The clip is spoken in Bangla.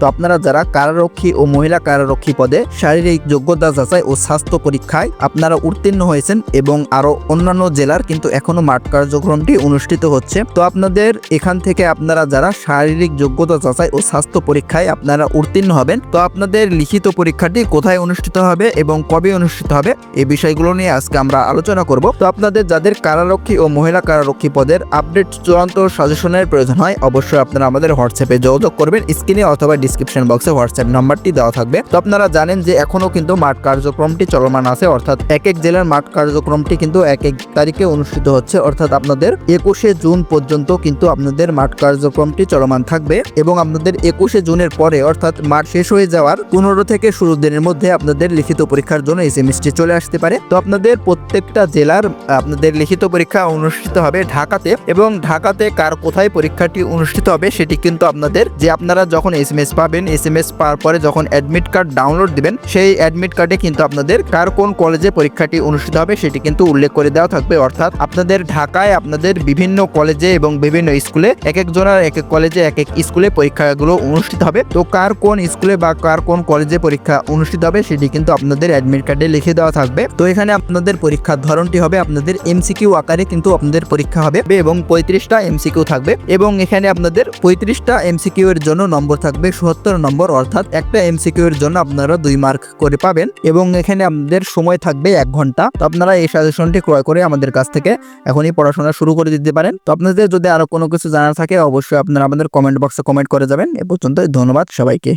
তো আপনারা যারা কারারক্ষী ও মহিলা কারারক্ষী পদে শারীরিক যোগ্যতা যাচাই ও স্বাস্থ্য পরীক্ষায় আপনারা উত্তীর্ণ হয়েছেন এবং আরও অন্যান্য জেলার কিন্তু এখনও মাঠ কার্যক্রমটি অনুষ্ঠিত হচ্ছে, তো আপনাদের এখান থেকে আপনারা যারা শারীরিক যোগ্যতা যাচাই ও স্বাস্থ্য পরীক্ষায় আপনারা উত্তীর্ণ হবেন, তো আপনাদের লিখিত পরীক্ষাটি কোথায় অনুষ্ঠিত হবে এবং কবে অনুষ্ঠিত হবে এই বিষয়গুলো নিয়ে আজকে আমরা আলোচনা করব। তো আপনাদের যাদের কারারক্ষী ও মহিলা কারারক্ষী পদের আপডেট চূড়ান্ত সাজেশনের প্রয়োজন হয়, অবশ্যই আপনারা আমাদের হোয়াটসঅ্যাপে যোগাযোগ করবেন, স্ক্রিনে অথবা ডিসক্রিপশন বক্সে হোয়াটসঅ্যাপ নাম্বারটি দেওয়া থাকবে। তো আপনারা জানেন যে এখনও কিন্তু মাঠ কার্যক্রমটি চলমান আছে, অর্থাৎ এক এক জেলার মাঠ কার্যক্রমটি কিন্তু এক এক তারিখে অনুষ্ঠিত হচ্ছে, অর্থাৎ আপনাদের একুশে জুন পর্যন্ত কিন্তু আপনাদের মাঠ কার্যক্রমটি চলমান থাকবে এবং আপনাদের একুশে জুনের পরে, অর্থাৎ মাঠ শেষ হয়ে যাওয়ার পনেরো থেকে ষোলো দিনের মধ্যে আপনাদের লিখিত পরীক্ষার জন্য এস এম চলে আসতে পারে। তো আপনাদের প্রত্যেকটা জেলার আপনাদের লিখিত পরীক্ষা অনুষ্ঠিত হবে ঢাকাতে এবং ঢাকাতে কার কোথায় পরীক্ষাটি অনুষ্ঠিত হবে সেটি কিন্তু আপনাদের, যে আপনারা যখন এস এম এস পাবেন এস এম এস পাওয়ার পরে যখন অ্যাডমিট কার্ড ডাউনলোড দিবেন, সেই অ্যাডমিট কার্ডে কিন্তু আপনাদের কার কোন কলেজে পরীক্ষাটি অনুষ্ঠিত হবে সেটি কিন্তু উল্লেখ করে দেওয়া থাকবে। অর্থাৎ আপনাদের ঢাকায় আপনাদের বিভিন্ন কলেজে এবং বিভিন্ন স্কুলে এক এক জনের এক এক কলেজে এক এক স্কুলে পরীক্ষাগুলো অনুষ্ঠিত হবে। তো কার কোন স্কুলে বা কার কোন কলেজে পরীক্ষা অনুষ্ঠিত হবে সেটি কিন্তু আপনাদের অ্যাডমিট কার্ডে লিখে দেওয়া থাকবে। তো এখানে আপনাদের পরীক্ষার ধরনটি হবে, আপনাদের এমসিকিউ আকারে কিন্তু আপনাদের পরীক্ষা হবে এবং পঁয়ত্রিশটা এমসিকিউ থাকবে এবং এখানে আপনাদের পঁয়ত্রিশটা এমসিকিউ এর জন্য নম্বর থাকবে সত্তর নম্বর, অর্থাৎ একটা এমসিকিউ এর জন্য আপনারা দুই মার্ক করে পাবেন এবং এখানে আমাদের সময় থাকবে এক ঘণ্টা। তো আপনারা এই সাজেশনটি ক্রয় করে আমাদের কাছ থেকে এখনই পড়াশোনা শুরু করে দিতে পারেন। তো আপনাদের যদি আরও কোনো কিছু জানা থাকে, অবশ্যই আপনারা আমাদের কমেন্ট বক্সে কমেন্ট করে যাবেন। এ পর্যন্ত ধন্যবাদ সবাইকে।